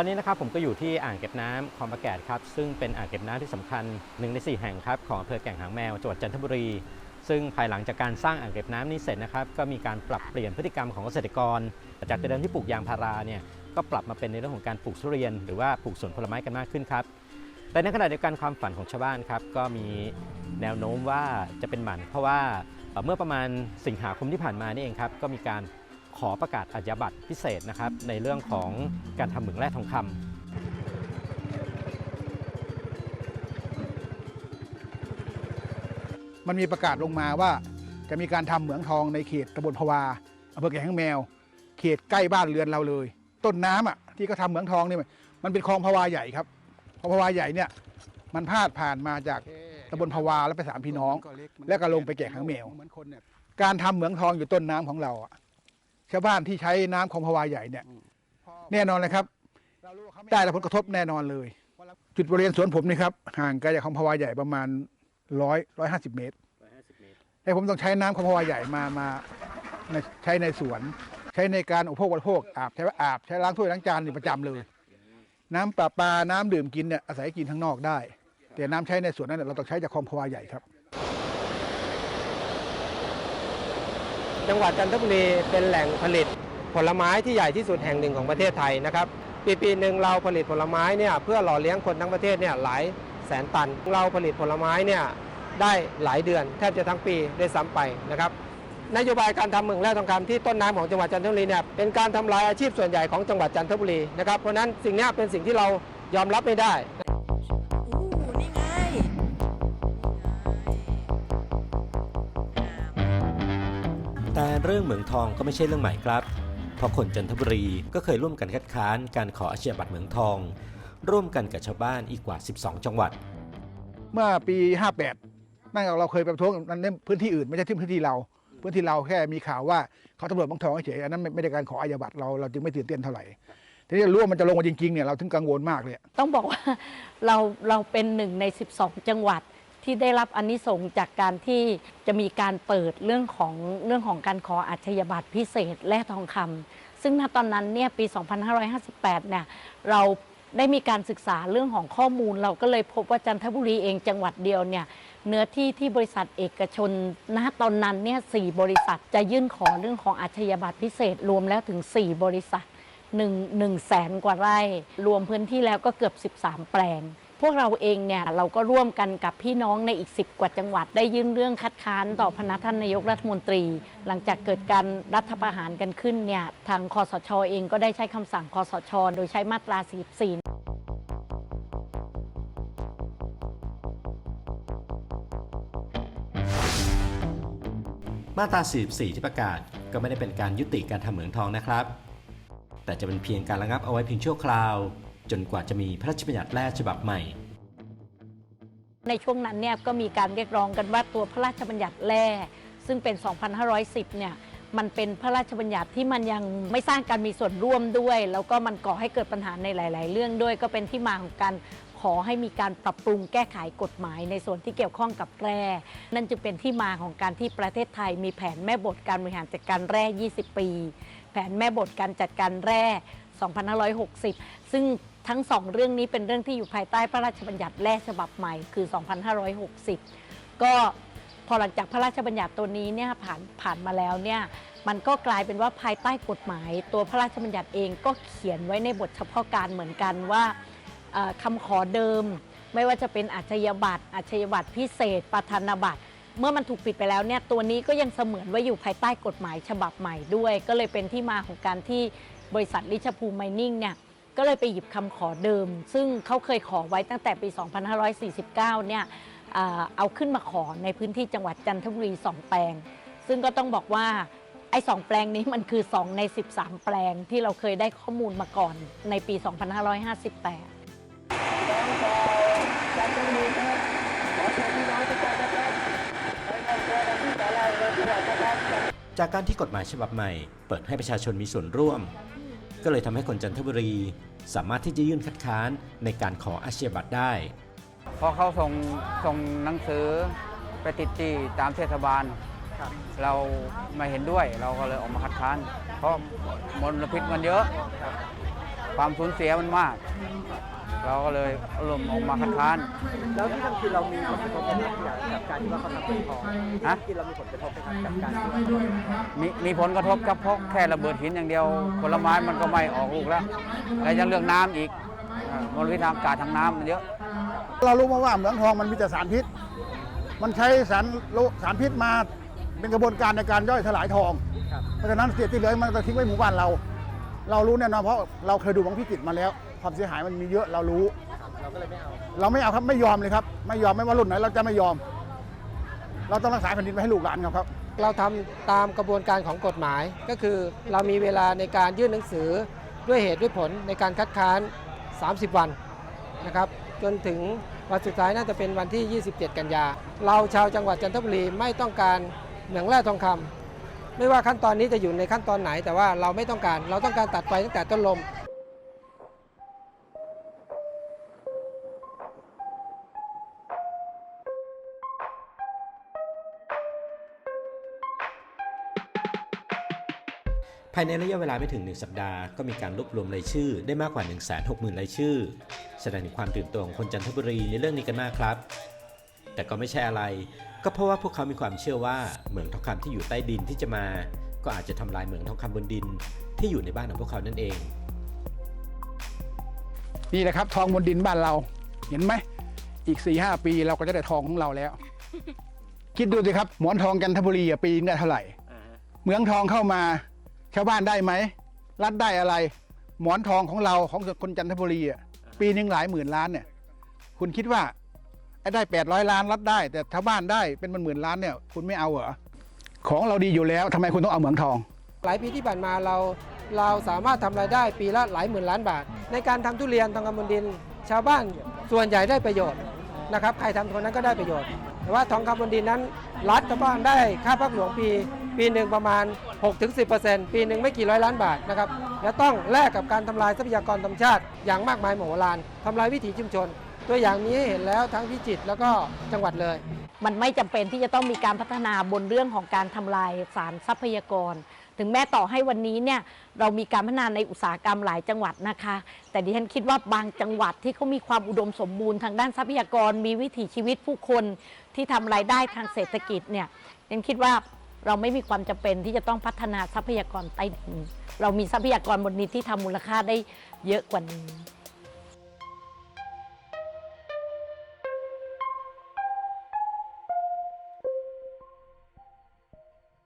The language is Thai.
ตอนนี้นะครับผมก็อยู่ที่อ่างเก็บน้ำคลองประแกดครับ ซึ่งเป็นอ่างเก็บน้ำที่สำคัญหนึ่งใน 4 แห่งครับของอำเภอแก่งหางแมวจังหวัดจันทบุรี ซึ่งภายหลังจากการสร้างอ่างเก็บน้ำนี้เสร็จนะครับ ก็มีการปรับเปลี่ยนพฤติกรรมของเกษตรกร จากเดิมที่ปลูกยางพาราเนี่ยก็ปรับมาเป็นในเรื่องของการปลูกทุเรียน หรือว่าปลูกสวนผลไม้กันมากขึ้นครับ แต่ในขณะเดียวกันความฝันของชาวบ้านครับก็มีแนวโน้มว่าจะเป็นหมัน เพราะว่าเอ่อเมื่อประมาณสิงหาคมที่ผ่านมานี่เองครับก็มีการ ขอประกาศอาชญบัตรพิเศษนะครับ ในเรื่องของการทำเหมืองแร่ทองคำมันมีประกาศลงมาว่าจะมีการทำเหมืองทองในเขตตำบลพะวาอำเภอแก่งหางแมว เขตใกล้บ้านเรือนเราเลย ต้นน้ำอะที่เขาทำเหมืองทองเนี่ยมันเป็นคลองพะวาใหญ่ครับคลองพะวาใหญ่เนี่ยมันพาดผ่านมาจากตำบลพะวาแล้วไปสามพี่น้อง แล้วก็ลงไปแก่งหางแมว การทำเหมืองทองอยู่ต้นน้ำของเราอะ ชาวบ้านที่ใช้น้ำคลองพะวาใหญ่เนี่ยแน่นอนเลยครับ ได้รับผลกระทบแน่นอนเลย จุดบริเวณสวนผมนี่ครับห่างไกลจากคลองพะวาใหญ่ประมาณร้อยร้อยห้าสิบเมตรแต่ผมต้องใช้น้ำคลองพะวาใหญ่มามาในใช้ในสวน ใช้ในการอุปโภคบริโภคอาบใช้ว่าอาบใช้ล้างถ้วยล้างจานนี่ประจำเลย น้ำประปาน้ำดื่มกินเนี่ยอาศัยกินข้างนอกได้ แต่น้ำใช้ในสวนนั้นเนยเราต้องใช้จากคลองพะวาใหญ่ครับ จังหวัดจันทบุรีเป็นแหล่งผลิตผลไม้ที่ใหญ่ที่สุดแห่งหนึ่งของประเทศไทยนะครับ ปีปีหนึ่งเราผลิตผลไม้เนี่ยเพื่อหล่อเลี้ยงคนทั้งประเทศเนี่ยหลายแสนตัน เราผลิตผลไม้เนี่ยได้หลายเดือนแทบจะทั้งปีได้วยซ้ำไปนะครับนโยบายการทำเมืองแร่ทองคำที่ต้นน้ำของจังหวัดจันทบุรีเนี่ยเป็นการทำลายอาชีพส่วนใหญ่ของจังหวัดจันทบุรีนะครับเพราะฉะนั้นสิ่งนี้เป็นสิ่งที่เรายอมรับไม่ได้ แต่เรื่องเหมืองทองก็ไม่ใช่เรื่องใหม่ครับ เพราะคนจันทบุรีก็เคยร่วมกันคัดค้านการขออาชีพบัตรเหมืองทอง ร่วมกันกับชาวบ้านอีกกว่า 12 จังหวัด เมื่อปี 58 นั่นเราเคยไปประท้วงในพื้นที่อื่นไม่ใช่ที่พื้นที่เรา พื้นที่เราแค่มีข่าวว่าเขาตำรวจบางทองเฉยๆอันนั้นไม่ไม่ได้การขออาญาบัตรเราเราจึงไม่ตื่นเต้นเท่าไหร่ทีนี้รู้ว่ามันจะลงมาจริงๆเนี่ยเราถึงกังวลมากเลย ต้องบอกว่าเราเราเป็นหนึ่งใน 12 จังหวัด ที่ได้รับอนนิสงส์จากการที่จะมีการเปิดเรื่องของเรื่องของการขออาชญาบัตรพิเศษแร่ทองคำซึ่งณตอนนั้นเนี่ยปี 2558 เนี่ยเราได้มีการศึกษาเรื่องของข้อมูล เราก็เลยพบว่าจันทบุรีเองจังหวัดเดียวเนี่ยเนื้อที่ที่บริษัทเอกชนณตอนนั้นเนี่ยสบริษัทจะยื่นขอเรื่องของอาชญาบัตรพิเศษรวมแล้วถึง 4 บริษัทหนึ่งหนึ่งแสนกว่าไร่ รวมพื้นที่แล้วก็เกือบ 13 แปลง พวกเราเองเนี่ยเราก็ร่วมกันกับพี่น้องในอีก 10 กว่าจังหวัด ได้ยื่นเรื่องคัดค้านต่อพนักท่านนายกรัฐมนตรี หลังจากเกิดการรัฐประหารกันขึ้นเนี่ยทางคอสชเองก็ได้ใช้คำสั่งคอสช โดยใช้มาตรา 44มาตรา 44 ที่ประกาศก็ไม่ได้เป็นการยุติการทำเหมืองทองนะครับ แต่จะเป็นเพียงการระงับเอาไว้เพียงชั่วคราว จนกว่าจะมีพระราชบัญญัติแร่ฉบับใหม่ ในช่วงนั้นเนี่ยก็มีการเรียกร้องกันว่าตัวพระราชบัญญัติแร่ซึ่งเป็น 2510 เนี่ยมันเป็นพระราชบัญญัติที่มันยังไม่สร้างการมีส่วนร่วมด้วย แล้วก็มันก่อให้เกิดปัญหาในหลาย ๆ เรื่องด้วย ก็เป็นที่มาของการขอให้มีการปรับปรุงแก้ไขกฎหมายในส่วนที่เกี่ยวข้องกับแร่ นั่นจึงเป็นที่มาของการที่ประเทศไทยมีแผนแม่บทการบริหารจัดการแร่ 20 ปี แผนแม่บทการจัดการแร่ 2560 ซึ่ง ทั้งสองเรื่องนี้เป็นเรื่องที่อยู่ภายใต้พระราชบัญญัติแร่ฉบับใหม่คือ 2560 ก็พอหลังจากพระราชบัญญัติตัวนี้เนี่ยผ่านผ่านมาแล้วเนี่ยมันก็กลายเป็นว่าภายใต้กฎหมาย ตัวพระราชบัญญัติเองก็เขียนไว้ในบทเฉพาะการเหมือนกันว่าเอ่อคำขอเดิม ไม่ว่าจะเป็นอาชญาบัตรอาชญาบัตรพิเศษประธานบัตรเมื่อมันถูกปิดไปแล้วเนี่ยตัวนี้ก็ยังเสมือนว่าอยู่ภายใต้กฎหมายฉบับใหม่ด้วย ก็เลยเป็นที่มาของการที่บริษัทลิชภูมิไมนิ่งเนี่ย ก็เลยไปหยิบคำขอเดิม ซึ่งเขาเคยขอไว้ตั้งแต่ปี 2549 เนี่ยเอาขึ้นมาขอในพื้นที่จังหวัดจันทบุรี 2 แปลง ซึ่งก็ต้องบอกว่าไอ้สองแปลงนี้มันคือ 2 ใน 13 แปลงที่เราเคยได้ข้อมูลมาก่อนในปี 2558จากการที่กฎหมายฉบับใหม่ เปิดให้ประชาชนมีส่วนร่วม ก็เลยทำให้คนจันทบุรี สามารถที่จะยื่นคัดค้านในการขออาชีพบัตรได้ พอเขาส่งส่งหนังสือไปติดที่ตามเทศบาล เราไม่เห็นด้วยเราก็เลยออกมาคัดค้าน เพราะมลพิษมันเยอะ ความสูญเสียมันมาก เราก็เลยเอารมณ์ออกมาคัดค้าน แล้วที่ทำกินเรามีผลกระทบไหมครับกับการที่ว่าเขาทำเป็นทองฮะกินเรามีผลกระทบไหมครับกับการที่ว่ามีมีผลกระทบครับเพราะแค่ระเบิดหินอย่างเดียว ผลไม้มันก็ไม่ออกลูกแล้ว แล้วยังเรื่องน้ำอีกอ่ามลพิษทางอากาศทางน้ำมันเยอะ เรารู้มาว่าเหมืองทองมันมีแต่สารพิษ มันใช้สารโลสารพิษมาเป็นกระบวนการในการย่อยสลายทองเพราะฉะนั้นเศษที่เหลือมันจะทิ้งไว้หมู่บ้านเรา เรารู้แน่นอนเพราะเราเคยดูของพิจิตรมาแล้ว ความเสียหายมันมีเยอะเรารู้ เราก็เลยไม่เอา เราไม่เอาครับไม่ยอมเลยครับ ไม่ยอมไม่ว่ารุ่นไหนเราจะไม่ยอม เราต้องรักษาแผ่นดินไว้ให้ลูกหลานครับครับเราทำตามกระบวนการของกฎหมาย ก็คือเรามีเวลาในการยื่นหนังสือด้วยเหตุด้วยผลในการคัดค้าน 30 วันนะครับจนถึงวันสุดท้ายน่าจะเป็นวันที่ 27 กันยา เราชาวจังหวัดจันทบุรีไม่ต้องการเหมืองแร่ทองคำ ไม่ว่าขั้นตอนนี้จะอยู่ในขั้นตอนไหน แต่ว่าเราไม่ต้องการ เราต้องการตัดไฟตั้งแต่ต้นลม ภายในระยะเวลาไม่ถึง 1 สัปดาห์ก็มีการรวบรวมรายชื่อ ได้มากกว่า 160,000รายชื่อ แสดงถึงความตื่นตัวของคนจันทบุรีในเรื่องนี้กันมากครับ แต่ก็ไม่ใช่อะไร ก็เพราะว่าพวกเขามีความเชื่อว่าเหมืองทองคำที่อยู่ใต้ดินที่จะมา ก็อาจจะทำลายเหมืองทองคำบนดิน ที่อยู่ในบ้านของพวกเขานั่นเอง นี่แหละครับ ทองบนดินบ้านเรา เห็นไหม อีก4ีหปีเราก็จะได้ทองของเราแล้ว คิดดูสิครับ หมอนทองจันทบุรีปีนึงได้เท่าไหร่เหมืองทองเข้ามาชาวบ้านได้ไหมรัฐได้อะไร หมอนทองของเราของคนจันทบุรีอะปีหนึงหลายหมื่นล้านเนี่ย คุณคิดว่า ได้แปดร้อยล้านรัฐได้ แต่ชาวบ้านได้เป็นมันหมื่นล้านเนี่ยคุณไม่เอาเหรอของเราดีอยู่แล้วทำไมคุณต้องเอาเหมืองทอง หลายปีที่ผ่านมาเราเราสามารถทำรายได้ปีละหลายหมื่นล้านบาท ในการทำทุเรียนทองคำบนดิน ชาวบ้านส่วนใหญ่ได้ประโยชน์นะครับใครทำคนนั้นก็ได้ประโยชน์ แต่ว่าทองคำบนดินนั้น รัฐชาวบ้านได้ค่าพักหลวงปี ปีหนึ่งประมาณ 6-10%ปีหนึ่งไม่กี่ร้อยล้านบาทนะครับและต้องแลกกับการทำลายทรัพยากรธรรมชาติอย่างมากมายมโหฬารทำลายวิถีชุมชน ตัวอย่างนี้เห็นแล้วทั้งพิจิตรแล้วก็จังหวัดเลย มันไม่จำเป็นที่จะต้องมีการพัฒนาบนเรื่องของการทำลายสารทรัพยากร ถึงแม้ต่อให้วันนี้เนี่ยเรามีการพัฒนาในอุตสาหกรรมหลายจังหวัดนะคะ แต่ดิฉันคิดว่าบางจังหวัดที่เขามีความอุดมสมบูรณ์ทางด้านทรัพยากร มีวิถีชีวิตผู้คนที่ทำรายได้ทางเศรษฐกิจเนี่ยดิฉันคิดว่าเราไม่มีความจำเป็นที่จะต้องพัฒนาทรัพยากรใต้ดินเรามีทรัพยากรบนดินที่ทำมูลค่าได้เยอะกว่านี้